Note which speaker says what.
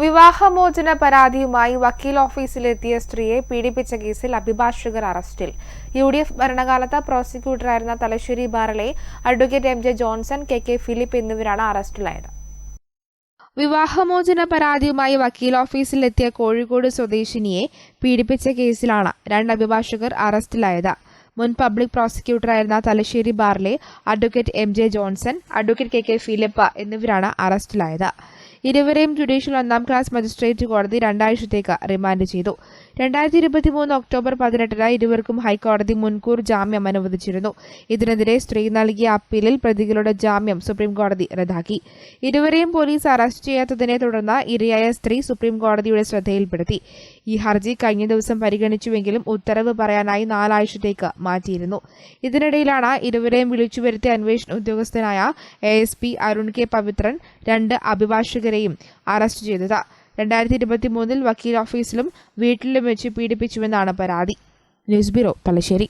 Speaker 1: വിവാഹമോചന പരാതിയുമായി വക്കീൽ ഓഫീസിലെത്തിയ സ്ത്രീയെ പീഡിപ്പിച്ച കേസിൽ അഭിഭാഷകർ അറസ്റ്റിൽ. യു ഡി എഫ് ഭരണകാലത്ത് പ്രോസിക്യൂട്ടറായിരുന്ന തലശ്ശേരി ബാറിലെ advocate M J Johnson K K Philip എന്നിവരാണ് അറസ്റ്റിലായത്. വിവാഹമോചന പരാതിയുമായി വക്കീൽ ഓഫീസിലെത്തിയ കോഴിക്കോട് സ്വദേശിനിയെ പീഡിപ്പിച്ച കേസിലാണ് രണ്ട് അഭിഭാഷകർ അറസ്റ്റിലായത്. മുൻ പബ്ലിക് പ്രോസിക്യൂട്ടറായിരുന്ന തലശ്ശേരി ബാറിലെ advocate M J Johnson advocate K K Philip എന്നിവരാണ് അറസ്റ്റിലായത്. ഇരുവരെയും ജുഡീഷ്യൽ ഒന്നാം ക്ലാസ് മജിസ്ട്രേറ്റ് കോടതി രണ്ടാഴ്ചത്തേക്ക് റിമാൻഡ് ചെയ്തു. രണ്ടായിരത്തി ഇരുപത്തിമൂന്ന് ഒക്ടോബർ പതിനെട്ടിന് ഇരുവർക്കും ഹൈക്കോടതി മുൻകൂർ ജാമ്യം അനുവദിച്ചിരുന്നു. ഇതിനെതിരെ സ്ത്രീ നൽകിയ അപ്പീലിൽ പ്രതികളുടെ ജാമ്യം സുപ്രീംകോടതി റദ്ദാക്കി. ഇരുവരെയും പോലീസ് അറസ്റ്റ് ചെയ്യാത്തതിനെ തുടർന്ന് ഇരയായ സ്ത്രീ സുപ്രീംകോടതിയുടെ ശ്രദ്ധയിൽപ്പെടുത്തി. ഈ ഹർജി കഴിഞ്ഞ ദിവസം പരിഗണിച്ചുവെങ്കിലും ഉത്തരവ് പറയാനായി നാലാഴ്ചത്തേക്ക് മാറ്റിയിരുന്നു. ഇതിനിടയിലാണ് ഇരുവരെയും വിളിച്ചു വരുത്തിയ അന്വേഷണ ഉദ്യോഗസ്ഥനായ A S P Arun K Pavithran രണ്ട് അഭിഭാഷകരെയും അറസ്റ്റ് ചെയ്തത്. രണ്ടായിരത്തി ഇരുപത്തി മൂന്നിൽ വക്കീൽ ഓഫീസിലും വീട്ടിലും വെച്ച് പീഡിപ്പിച്ചുവെന്നാണ് പരാതി. News bureau Thalassery.